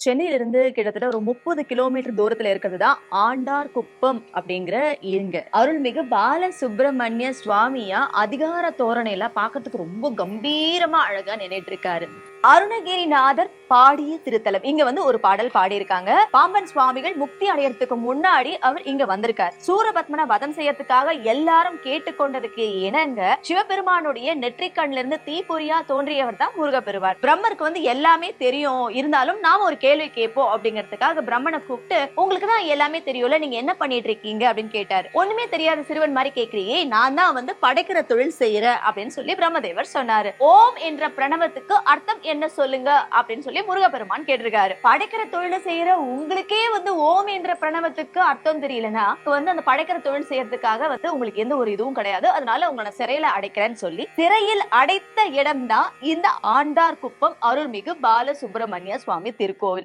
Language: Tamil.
சென்னையில இருந்து கிட்டத்தட்ட ஒரு முப்பது கிலோமீட்டர் தூரத்துல இருக்கிறது தான் ஆண்டார் குப்பம் அப்படிங்கிற இருங்க அருள்மிகு பால சுப்பிரமணிய சுவாமியா அதிகார தோரணையில பாக்கிறதுக்கு ரொம்ப கம்பீரமா அழகா நினைட்டு இருக்காரு. அருணகிரிநாதர் பாடிய திருத்தலம். இங்க வந்து ஒரு பாடல் பாடியிருக்காங்க. பாம்பன் சுவாமிகள் முக்தி அடையறதுக்கு முன்னாடி அவர் இங்க வந்திருக்கார். சூரபத்மனை வதம் செய்யறதுக்காக எல்லாரும் கேட்டுக்கொண்டதுக்கு இணங்க சிவபெருமானுடைய நெற்றிக்கண்ல இருந்து தீப்பொறியா தோன்றியவர் தான் முருகப்பெருமான். பிரம்மருக்கு வந்து எல்லாமே தெரியும். இருந்தாலும் நாம ஒரு கேள்வி கேட்போம் அப்படிங்கறதுக்காக பிரம்மனை கூப்பிட்டு உங்களுக்கு தான் எல்லாமே தெரியும்ல நீங்க என்ன பண்ணிட்டு இருக்கீங்க அப்படின்னு கேட்டாரு. ஒண்ணுமே தெரியாத சிறுவன் மாதிரி கேக்குறியே நான் தான் வந்து படைக்கிற தொழில் செய்யற அப்படின்னு சொல்லி பிரம்மதேவர் சொன்னாரு. ஓம் என்ற பிரணவத்துக்கு அர்த்தம் என்ன சொல்லுங்க அப்படின்னு சொல்லி முருகப்பெருமான் கேட்டிருக்காரு. படைக்கிற தொழிலை செய்யற உங்களுக்கே வந்து ஓம் என்ற பிரணவத்துக்கு அர்த்தம் தெரியலனா வந்து அந்த படைக்கிற தொழில் செய்யறதுக்காக வந்து உங்களுக்கு எந்த ஒரு இதுவும் கிடையாது. அதனால உங்களை சிறையில அடைக்கிறேன்னு சொல்லி சிறையில் அடைத்த இடம்தான் இந்த ஆண்டார் குப்பம் அருள்மிகு பாலசுப்ரமணிய சுவாமி திருக்கோவில்.